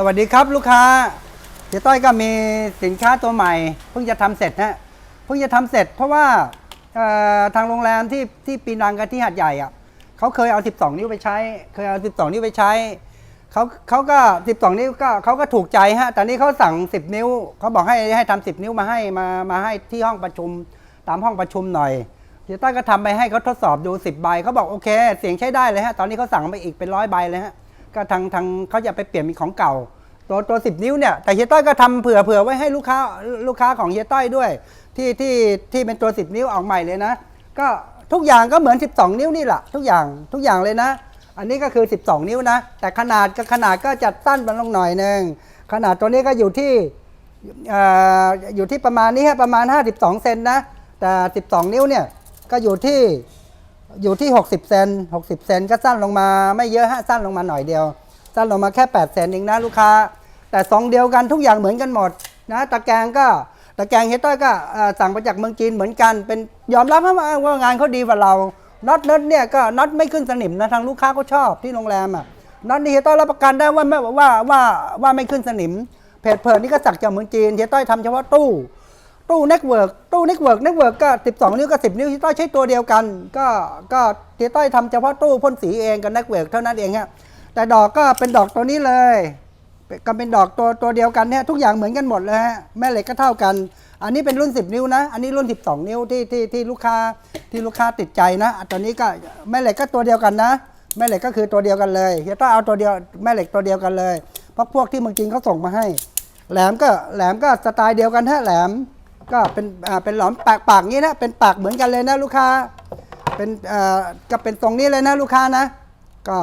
สวัสดีครับลูกค้าเจ๊ต้อยก็มีสินค้าตัวใหม่ เพิ่งจะทำเสร็จนะเพิ่งจะทำเสร็จ เพราะว่าทางโรงแรมที่ที่ปีนังกันที่หัดใหญ่อะเขาเคยเอา 12 นิ้วไปใช้ เคยเอา 12 นิ้วไปใช้เขาเขาก็ 12 นิ้วก็เขาก็ถูกใจฮะแต่นี้เขาสั่ง 10 นิ้วเขาบอกให้ให้ทำ10 นิ้วมาให้มามาให้ที่ห้องประชุมตามห้องประชุมหน่อยเจ๊ต้อยก็ทำไปให้เขาทดสอบดู 10 ใบเขาบอกโอเค เสียงใช้ได้เลยฮะตอนนี้เขาสั่งไปอีกเป็นร้อยใบเลยฮะ ก็ทางทางเขาจะไปเปลี่ยนเป็นของเก่า ตัวตัวสิบนิ้วเนี่ยแต่เฮียต้อยก็ทำเผื่อเผื่อไว้ให้ลูกค้าลูกค้าของเฮียต้อยด้วย ที่ที่ที่เป็นตัวสิบนิ้วออกใหม่เลยนะ ก็ทุกอย่างก็เหมือน 12 นิ้วนี่แหละทุกอย่างทุกอย่างเลยนะ อันนี้ก็คือ 12 นิ้วนะ แต่ขนาดก็ขนาดก็จัดสั้นมาลงหน่อยหนึ่งขนาดตัวนี้ก็อยู่ที่เอ่ออยู่ที่ประมาณนี้ฮะประมาณ 52 เซนนะ แต่ 12 นิ้วเนี่ย ก็อยู่ที่ อยู่ที่ 60 เซน60 เซนก็สั้นลงมาไม่เยอะฮะสั้นลงมาหน่อยเดียว สั้นลงมาแค่ 8 เซนเองนะลูกค้า แต่สองเดียวกันทุกอย่างเหมือนกันหมดนะตะแกรงก็ตะแกรงเฮต้อยก็สั่งมาจากเมืองจีนเหมือนกัน เป็นยอมรับว่าว่างานเขาดีกว่าเราน็อตเน็ตเนี่ยก็น็อตไม่ขึ้นสนิมนะทางลูกค้าก็ชอบที่โรงแรมอะน็อตนี่เฮต้อยรับประกันได้ว่าไม่ว่าว่าว่าไม่ขึ้นสนิมเพจเพิร์นี่ก็สั่งจากเมืองจีนเฮต้อยทำเฉพาะตู้ ตู้เน็ตเวิร์กตู้เน็ตเวิร์กเน็ตเวิร์กก็ 12 นิ้วกับ 10 นิ้วที่ต้อยใช้ตัวเดียวกัน ก็ก็ที่ต้อยทำเฉพาะตู้พ่นสีเองกับเน็ตเวิร์กเท่านั้นเองฮะแต่ดอกก็เป็นดอกตัวนี้เลยก็เป็นดอกตัวตัวเดียวกันเนี่ยทุกอย่างเหมือนกันหมดเลยฮะแม่เหล็กก็เท่ากัน อันนี้เป็นรุ่น 10 นิ้วนะ อันนี้รุ่น 12 นิ้วที่ที่ที่ลูกค้าที่ลูกค้าติดใจนะอันตัวนี้ก็แม่เหล็กก็ตัวเดียวกันนะ แม่เหล็กก็คือตัวเดียวกันเลยเฮียต้อยเอาตัวเดียวแม่เหล็กตัวเดียวกันเลยเพราะพวกที่เมืองจีนเขาส่งมาให้ แหลมก็แหลมก็สไตล์เดียวกันฮะแหลม ก็เป็นอ่าเป็นหลอมปากปากนี้นะเป็นปากเหมือนกันเลยนะลูกค้า เป็นอ่อก็เป็นตรงนี้เลยนะลูกค้านะ ก็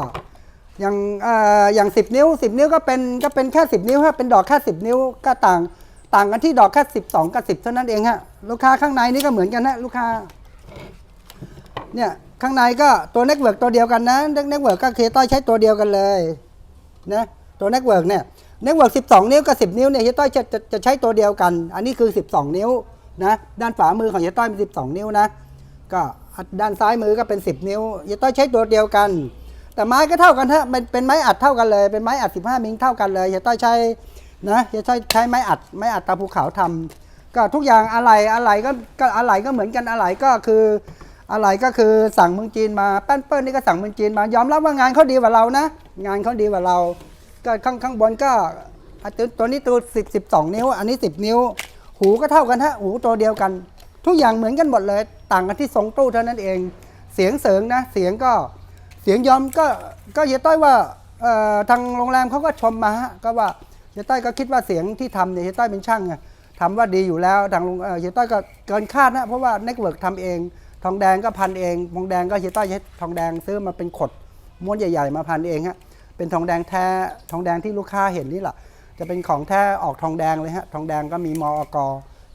อย่างอ่ออย่างสิบนิ้วสิบนิ้วก็เป็นก็เป็นแค่สิบนิ้วฮะเป็นดอกแค่สิบนิ้วก็ต่างต่างกันที่ดอกแค่สิบสองกับสิบเท่านั้นเองฮะลูกค้าข้างในนี่ก็เหมือนกันนะลูกค้าเนี่ยข้างในก็ตัวเน็ตเวิร์กตัวเดียวกันนะเน็ตเวิร์กก็เคต้อยใช้ตัวเดียวกันเลยนะตัวเน็ตเวิร์กเนี่ย เน็ตเวิร์ก12 นิ้วกับ 10 นิ้วเนี่ยเฮียต้อยจะจะจะใช้ตัวเดียวกัน อันนี้คือ 12 นิ้วนะด้านฝามือของเฮียต้อยเป็น 12 นิ้วนะก็ด้านซ้ายมือก็เป็น 10 นิ้วเฮียต้อยใช้ตัวเดียวกัน แต่ไม้ก็เท่ากันฮะเป็นเป็นไม้อัดเท่ากันเลยเป็นไม้อัด 15 มิลเท่ากันเลยเฮียต้อยใช้นะเฮียต้อยใช้ไม้อัดไม้อัดตาภูเขาทำก็ทุกอย่างอะไรอะไรก็ก็อะไรก็เหมือนกันอะไรก็คืออะไรก็คือสั่งเมืองจีนมาแป้นเปิ้ลนี่ก็สั่งเมืองจีนมายอมรับว่างานเขาดีกว่าเรานะ งานเขาดีกว่าเรา ก็ข้างข้างบนก็ตัวนี้ตัวสิบสิบสองนิ้ว อันนี้สิบนิ้ว หูก็เท่ากันฮะหูตัวเดียวกัน ทุกอย่างเหมือนกันหมดเลย ต่างกันที่ทรงตู้เท่านั้นเอง เสียงเสริงนะ เสียงก็เสียงยอมก็ก็เฮียต้อยว่าทางโรงแรมเขาก็ชมมาฮะก็ว่าเฮียต้อยก็คิดว่าเสียงที่ทำเนี่ยเฮียต้อยเป็นช่างไงทำว่าดีอยู่แล้วทางโรงเอ่อเฮียต้อยก็เกินคาดนะเพราะว่าเน็ตเวิร์กทำเอง ทองแดงก็พันเองทองแดงก็เฮียต้อยทองแดงซื้อมาเป็นขดม้วนใหญ่ ๆ มาพันเองฮะ เป็นทองแดงแท้ทองแดงที่ลูกค้าเห็นนี่แหละจะเป็นของแท้ออกทองแดงเลยฮะทองแดงก็มีมอก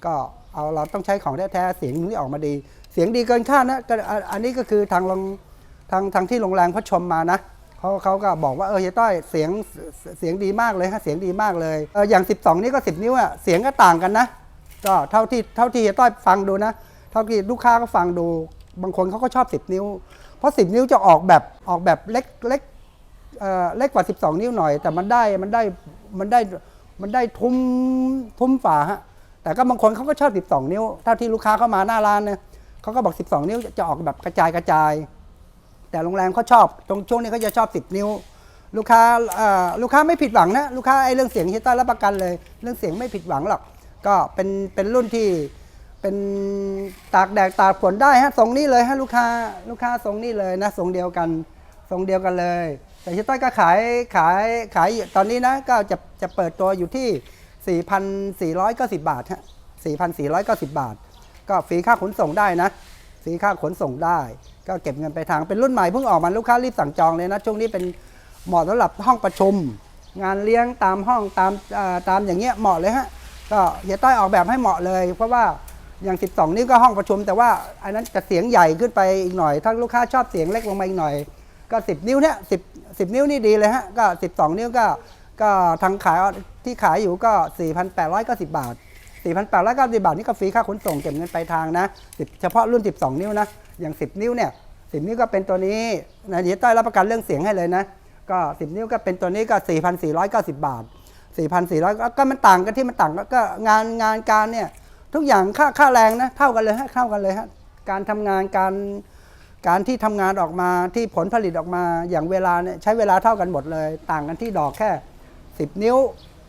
ก็เอาเราต้องใช้ของแท้ๆเสียงนี่ออกมาดี เสียงดีเกินคาดนะอันนี้ก็คือทางโรงทางทางที่โรงแรมเขาชมมานะเขาเขาก็บอกว่าเออเฮียต้อยเสียงเสียงดีมากเลยฮะเสียงดีมากเลยเอออย่าง 12 นี่ก็ 10 นิ้วอะเสียงก็ต่างกันนะก็เท่าที่เท่าที่เฮียต้อยฟังดูนะ เท่าที่ลูกค้าก็ฟังดู บางคนเขาก็ชอบ 10 นิ้ว เพราะ 10 นิ้วจะออกแบบออกแบบเล็กเล็ก เล็กกว่า 12 นิ้วหน่อย แต่มันได้มันได้มันได้มันได้ทุ้มทุ้มฝาฮะแต่ก็บางคนเขาก็ชอบ 12 นิ้วเท่าที่ลูกค้าเข้ามาหน้าร้านเนี่ยเขาก็บอก 12 นิ้วจะออกแบบกระจายกระจาย แต่โรงแรมเขาชอบ ตรงช่วงนี้เขาจะชอบ 10 นิ้ว ลูกค้าลูกค้าไม่ผิดหวังนะลูกค้าไอ้เรื่องเสียงเฮยต้ารับประกันเลย เรื่องเสียงไม่ผิดหวังหรอกก็เป็นเป็นรุ่นที่เป็นตากแดดตากฝนได้ฮะทรงนี้เลยฮะลูกค้าลูกค้าทรงนี้เลยนะทรงเดียวกันทรงเดียวกันเลย แต่เฮยต้าก็ขายขายขายตอนนี้นะก็จะจะเปิดตัวอยู่ที่ 4,490 บาทฮะ4,490 บาท ก็ฟรีค่าขนส่งได้นะฟรีค่าขนส่งได้ ก็เก็บเงินไปทางเป็นรุ่นใหม่เพิ่งออกมาลูกค้ารีบสั่งจองเลยนะช่วงนี้เป็นเหมาะสำหรับห้องประชุม งานเลี้ยงตามห้องตามอ่อตามอย่างเงี้ยเหมาะเลยฮะก็เฮียต้อยออกแบบให้เหมาะเลย เพราะว่าอย่าง 12 นิ้วก็ห้องประชุม แต่ว่าอันนั้นจะเสียงใหญ่ขึ้นไปอีกหน่อย ถ้าลูกค้าชอบเสียงเล็กลงมาอีกหน่อย ก็ 10 นิ้วเนี่ย10 10นิ้วนี่ดีเลยฮะก็ 12 นิ้วก็ก็ทางขายที่ขายอยู่ก็ 4,890 บาท 4,890 บาทนี่ก็ฟรีค่าขนส่งเก็บเงินปลายทางนะเฉพาะรุ่น 12 นิ้วนะอย่าง 10 นิ้วเนี่ย10 นิ้วก็เป็นตัวนี้นะเดี๋ยวต้อยรับประกันเรื่องเสียงให้เลยนะก็ 10 นิ้วก็เป็นตัวนี้ก็ 4,490 บาท 4,400 ก็มันต่างกันที่มันต่างก็ก็งานงานการเนี่ยทุกอย่างค่าค่าแรงนะเท่ากันเลยฮะเท่ากันเลยฮะการทำงานการ การที่ทำงานออกมาที่ผลผลิตออกมาอย่างเวลาเนี่ยใช้เวลาเท่ากันหมดเลย ต่างกันที่ดอกแค่ 10 นิ้ว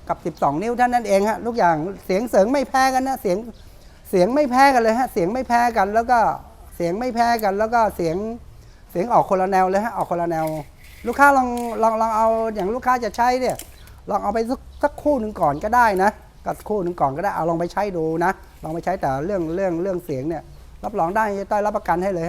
กับ 12 นิ้วเท่านั้นเองฮะทุกอย่างเสียงเสริงไม่แพ้กันนะเสียงเสียงไม่แพ้กันเลยฮะเสียงไม่แพ้กัน แล้วก็เสียงไม่แพ้กัน แล้วก็เสียงเสียงออกคนละแนวเลยฮะออกคนละแนว ลูกค้าลองลองลองเอาอย่างลูกค้าจะใช้เนี่ยลองเอาไปสักสักคู่หนึ่งก่อนก็ได้นะก็คู่หนึ่งก่อนก็ได้เอาลองไปใช้ดูนะลองไปใช้แต่เรื่องเรื่องเรื่องเสียงเนี่ยรับรองได้ต้อยรับประกันให้เลย